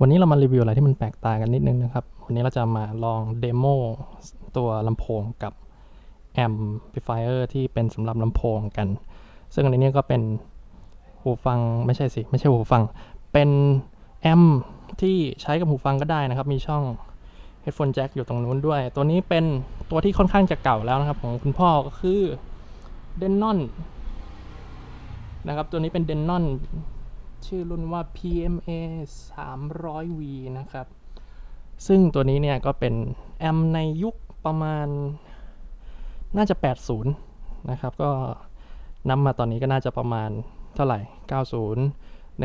วันนี้เรามารีวิวอะไรที่มันแปลกตากันนิดนึงนะครับ วันนี้เราจะมาลองเดโมตัวลำโพงกับแอมพลิฟายเออร์ที่เป็นสำหรับลำโพงกัน ซึ่งอันนี้ก็เป็นหูฟังไม่ใช่สิไม่ใช่หูฟัง เป็นแอมที่ใช้กับหูฟังก็ได้นะครับ มีช่อง headphone jack อยู่ตรงนู้นด้วย ตัวนี้เป็นตัวที่ค่อนข้างจะเก่าแล้วนะครับ ของคุณพ่อก็คือ Denon นะครับ ตัวนี้เป็น Denon ชื่อรุ่นว่า PMA 300V นะครับ ซึ่งตัวนี้เนี่ยก็เป็นแอมในยุคประมาณน่าจะ 80 นะครับ ก็นำมาตอนนี้ก็น่าจะประมาณเท่าไหร่ 90 1000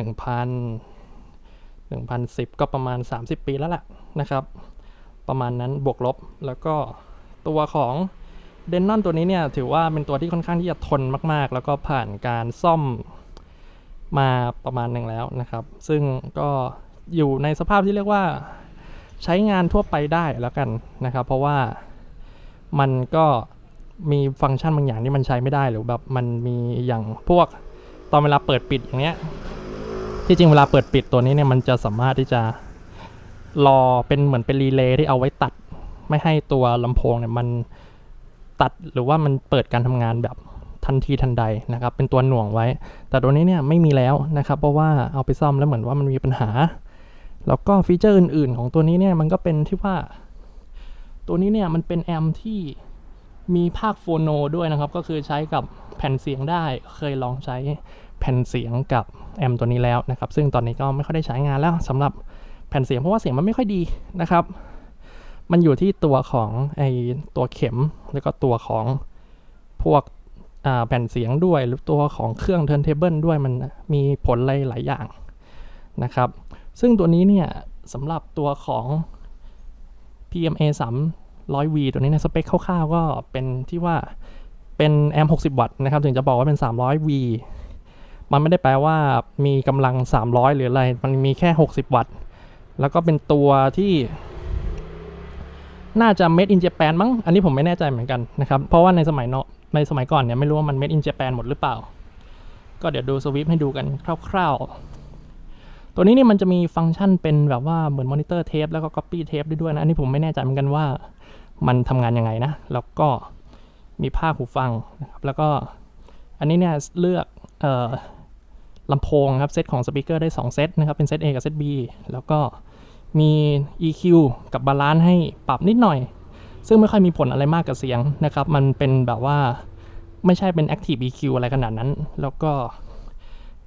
1010 ก็ประมาณ 30 ปีแล้วล่ะนะครับ ประมาณนั้นบวกลบแล้วก็ตัวของเดนนอนตัวนี้เนี่ย ถือว่าเป็นตัวที่ค่อนข้างที่จะทนมาก ๆ แล้วก็ผ่านการซ่อม มาประมาณหนึ่งแล้วนะครับ ซึ่งก็อยู่ในสภาพที่เรียกว่าใช้งานทั่วไปได้แล้วกันนะครับ เพราะว่ามันก็มีฟังก์ชันบางอย่างที่มันใช้ไม่ได้หรือแบบมันมีอย่างพวกตอนเวลาเปิดปิดอย่างเนี้ยที่จริงเวลาเปิดปิดตัวนี้เนี่ยมันจะสามารถที่จะรอเป็นเหมือนเป็นรีเลย์ที่เอาไว้ตัด ไม่ให้ตัวลำโพงเนี่ยมันตัดหรือว่ามันเปิดการทำงานแบบ ทันทีทันใดนะครับ เป็นตัวหน่วงไว้ แต่ตัวนี้เนี่ยไม่มีแล้วนะครับ เพราะว่าเอาไปซ่อมแล้วเหมือนว่ามันมีปัญหา แล้วก็ฟีเจอร์อื่น ๆ ของตัวนี้เนี่ยมันก็เป็นที่ว่า ตัวนี้เนี่ยมันเป็นแอมที่มีภาคโฟโนด้วยนะครับ ก็คือใช้กับแผ่นเสียงได้เคยลองใช้แผ่นเสียงกับแอมตัวนี้แล้วนะครับ ซึ่งตอนนี้ก็ไม่ค่อยได้ใช้งานแล้วสำหรับแผ่นเสียงเพราะว่าเสียงมันไม่ค่อยดีนะครับ มันอยู่ที่ตัวของไอตัวเข็มแล้วก็ตัวของพวก แผ่นเสียงด้วยหรือตัวของเครื่อง turntable ด้วยมันมีผลหลายอย่างนะครับ ซึ่งตัวนี้เนี่ยสำหรับตัวของ PMA 300V ตัวนี้ในสเปคคร่าวๆ ก็เป็นที่ว่าเป็นแอมป์60 วัตต์นะครับ ถึงจะบอกว่าเป็น 300V มันไม่ได้แปลว่ามีกำลัง 300 หรืออะไร มันมีแค่ 60 วัตต์ แล้วก็เป็นตัวที่ น่าจะ made in Japan มั้ง อันนี้ผมไม่แน่ใจเหมือนกันนะครับ เพราะว่าในสมัยเนาะ ในสมัยก่อนเนี่ยไม่รู้ว่ามัน made in Japan หมดหรือเปล่า ก็เดี๋ยวดูสวิฟให้ดูกันคร่าวๆ ตัวนี้นี่มันจะมีฟังก์ชันเป็นแบบว่าเหมือนมอนิเตอร์เทปแล้วก็ copy เทปด้ด้วยนะ อันนี้ผมไม่แน่ใจเหมือนกันว่ามันทำงานยังไงนะ แล้วก็มีผ้าหูฟังนะครับ แล้วก็อันนี้เนี่ยเลือกเอ่อลำโพงครับ เซตของสปีกเกอร์ได้ 2 เซตนะครับ เป็นเซต A กับเซต B แล้วก็มี EQ กับบาลานซ์ให้ปรับนิดหน่อย ซึ่งไม่ค่อยมีผลอะไรมากกับเสียงนะครับ มันเป็นแบบว่าไม่ใช่เป็น Active EQ อะไรขนาดนั้น แล้วก็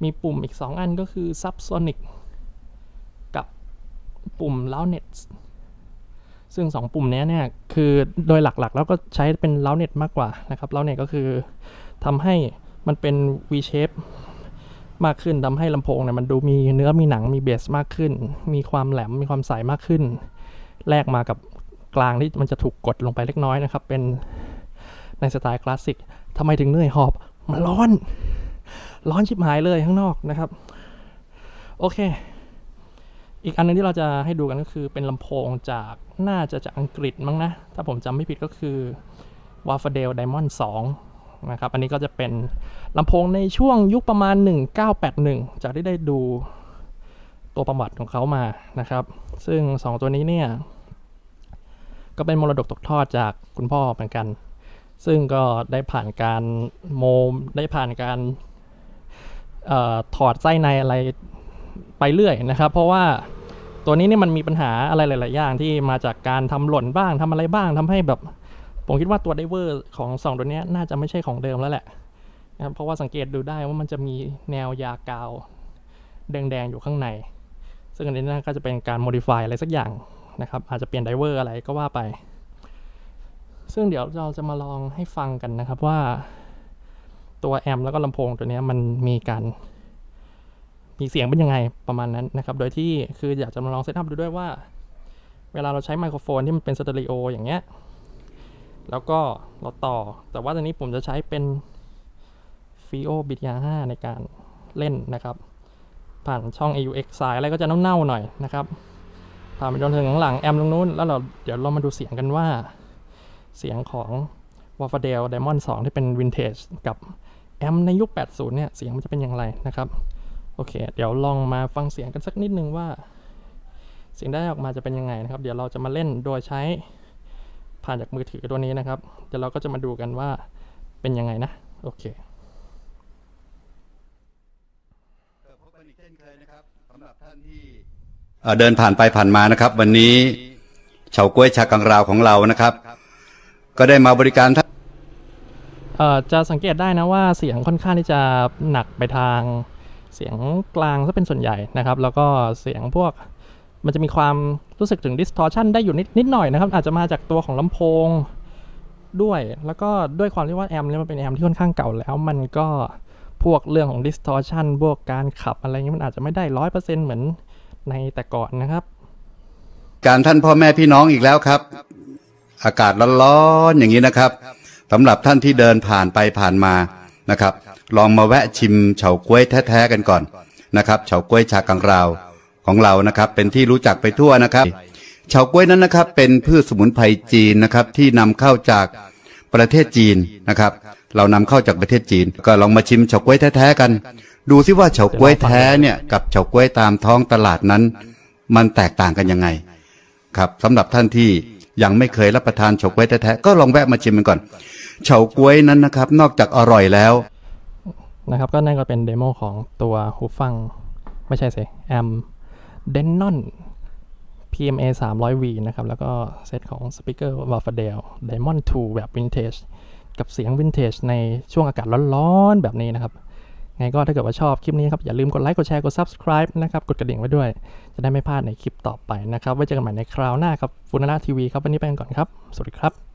มีปุ่มอีก 2 อันก็คือ Subsonic กับปุ่ม Loudness ซึ่ง 2 ปุ่มนี้เนี่ย คือโดยหลักๆ แล้วก็ใช้เป็น Loudness มากกว่านะครับ Loudness ก็คือทำให้มันเป็น V shape มากขึ้นทำให้ลำโพงเนี่ยมันดูมีเนื้อมีหนังมีเบสมากขึ้น มีความแหลมมีความใสมากขึ้น แลกมากับ กลางที่มันจะถูกกดลงไปเล็กน้อยนะครับ เป็นในสไตล์คลาสสิกทำไมถึงเหนื่อยหอบ มันร้อน ร้อนชิบหายเลยข้างนอกนะครับ โอเค อีกอันนึงที่เราจะให้ดูกันก็คือเป็นลำโพงจากน่าจะจากอังกฤษมั้งนะ ถ้าผมจำไม่ผิดก็คือ w a f a d e l Diamond 2 นะครับ อันนี้ก็จะเป็นลำโพงในช่วงยุคประมาณ 1981 จากที่ได้ดูตัวประวัติของเขามานะครับ ซึ่ง 2 ตัวนี้เนี่ย ก็เป็นมรดกตกทอดจากคุณพ่อเหมือนกัน ซึ่งก็ได้ผ่านการโมมได้ผ่านการออถอดไส้ในอะไรไปเรื่อยนะครับ เพราะว่าตัวนี้นี่มันมีปัญหาอะไรหลาย ๆ อย่างที่มาจากการทำหล่นบ้างทำอะไรบ้างทำให้แบบ ผมคิดว่าตัวไดเวอร์ของสองตัวนี้น่าจะไม่ใช่ของเดิมแล้วแหละนะครับเพราะว่าสังเกตดูได้ว่ามันจะมีแนวยากาวแดง ๆ อยู่ข้างใน ซึ่งอันนี้น่าก็จะเป็นการ modify อะไรสักอย่าง นะครับ อาจจะเปลี่ยนไดเวอร์อะไรก็ว่าไป ซึ่งเดี๋ยวเราจะมาลองให้ฟังกันนะครับว่า ตัวแอมแล้วก็ลำโพงตัวนี้มันมีการ มีเสียงเป็นยังไงประมาณนั้นนะครับ โดยที่คืออยากจะมาลองเซตอัพดูด้วยว่า เวลาเราใช้ไมโครโฟนที่มันเป็นสเตอริโออย่างเงี้ยแล้วก็เราต่อ แต่ว่าตอนนี้ผมจะใช้เป็นฟีโอบิดยา5ในการเล่นนะครับ ผ่านช่อง AUX สายอะไรก็จะเน่าๆหน่อยนะครับ ผ่านไปจนถึงหลังแอมตรงนู้น แล้วเราเดี๋ยวเรามาดูเสียงกันว่า เสียงของ w a f a d e l Diamond 2ที่เป็นวินเทจกับแอมในยุค 80 เนี่ย เสียงมันจะเป็นอย่างไรนะครับ โอเค เดี๋ยวลองมาฟังเสียงกันสักนิดนึงว่า เสียงได้ออกมาจะเป็นยังไงนะครับ เดี๋ยวเราจะมาเล่นโดยใช้ผ่านจากมือถือตัวนี้นะครับ เดี๋ยวเราก็จะมาดูกันว่าเป็นยังไงนะ โอเคพบกันอีกเช่นเคยนะครับสำหรับท่านที่ เดินผ่านไปผ่านมานะครับ วันนี้เฉาก้วยชากังราวของเรานะครับ ก็ได้มาบริการท่านจะสังเกตได้นะว่าเสียงค่อนข้างที่จะหนักไปทางเสียงกลางซะเป็นส่วนใหญ่นะครับ แล้วก็เสียงพวกมันจะมีความรู้สึกถึง distortion ได้อยู่นิดนิดหน่อยนะครับ อาจจะมาจากตัวของลำโพงด้วย แล้วก็ด้วยความที่ว่าแอมเนี่ยมันเป็นแอมที่ค่อนข้างเก่าแล้ว มันก็พวกเรื่องของ distortion พวกการขับอะไรเงี้ยมันอาจจะไม่ได้ร้อยเปอร์เซ็นต์เหมือน ในแต่ก่อนนะครับ การท่านพ่อแม่พี่น้องอีกแล้วครับ อากาศร้อนๆอย่างนี้นะครับสำหรับท่านที่เดินผ่านไปผ่านมานะครับ ลองมาแวะชิมเฉาก้วยแท้ๆกันก่อนนะครับเฉาก้วยชากังราวของเรานะครับ เป็นที่รู้จักไปทั่วนะครับเฉาก้วยนั้นนะครับ เป็นพืชสมุนไพรจีนนะครับ ที่นำเข้าจากประเทศจีนนะครับ เรานำเข้าจากประเทศจีน ก็ลองมาชิมเฉาก้วยแท้ๆกัน ดูซิว่าเฉาก้วยแท้เนี่ยกับเฉาก้วยตามท้องตลาดนั้น มันแตกต่างกันยังไง ครับสำหรับท่านที่ยังไม่เคยรับประทานเฉาก๊วยแท้ๆก็ลองแวะมาชิมมันก่อนเฉาก๊วยนั้นนะครับ นอกจากอร่อยแล้วนะครับ ก็นั่นก็เป็นเดโมของตัวหูฟัง ไม่ใช่สิแอม Denon PMA 300V นะครับ แล้วก็เซตของสปีกเกอร์ w a f a d e l Diamond 2 แบบ Vintage กับเสียง Vintage ในช่วงอากาศร้อนๆ แบบนี้นะครับ ไงก็ถ้าเกิดว่าชอบคลิปนี้ครับ อย่าลืมกดไลค์กดแชร์กด Subscribe นะครับ กดกระดิ่งไว้ด้วย จะได้ไม่พลาดในคลิปต่อไปนะครับ ไว้เจอกันใหม่ในคราวหน้าครับฟูนาราทีวีครับวันนี้ไปกันก่อนครับ สวัสดีครับ